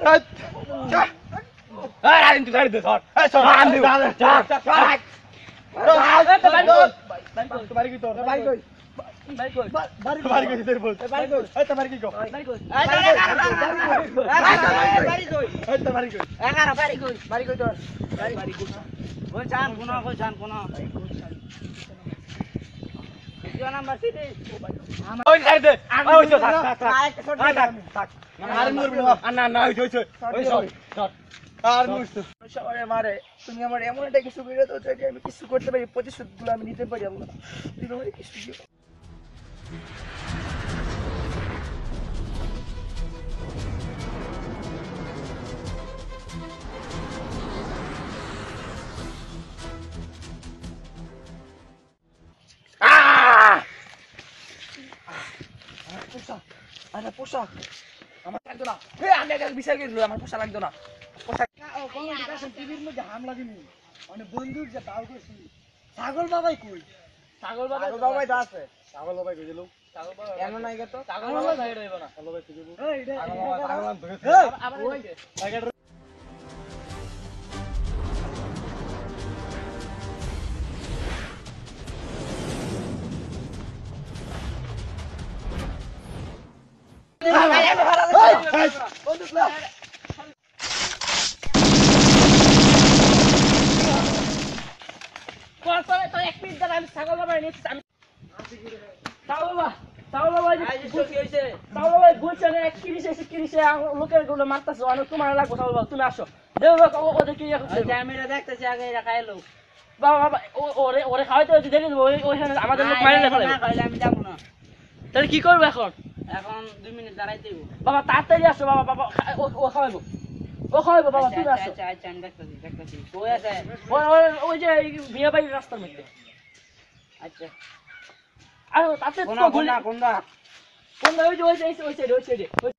ওই ওই সরি আর মুস্ত সবাই মারে তুমি আমার এমন একটা কিছু আমি কিছু করতে পারি প্রতিশোধগুলো আমি নিতে পারি আল্লাহ তুমি আমার কিছু আরে পোশাক। আমার লাগতো না। হে আমি একটা বিচার করে আমার পোশাক লাগতো না। পোশাক টিভির মধ্যে হামলা দিনি মানে বন্ধুর যে তাও করছি ছাগল বাবাই কই? ছাগল বাবা ছাগল বাবাই দা আছে। ছাগল বাবাই কই বাবাই এমন নাই গেতো ছাগল বাবা সাইড রইব না। ছাগল বাবাই কই এই ছাগল বাবা। ছাগল ধরে আবার লাগবে ছাগল বাবা তুমি আসো দেবো বাবা ওদের কি দেখতেছি আগে এরা খাইলো বাবা ওরে ওরে খাওয়াইতে ওইখানে আমাদের লোক মারে আমি যাব না। তাহলে কি করব এখন? এখন দুই মিনিট। বাবা তাড়াতাড়ি আসো বাবা বাবা ও- বাবা আচ্ছা তুমি আচ্ছা আসো। আচ্ছা আচ্ছা আমি দেখতেছি দেখতেছি। কই আছে? ওই- যে বাড়ির রাস্তার মধ্যে। আচ্ছা। আর তাতে কোন তো কোন কোন কোন ওই যে ওই যে ওই সাইডে ওই সাইডে ওই-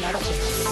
Gracias.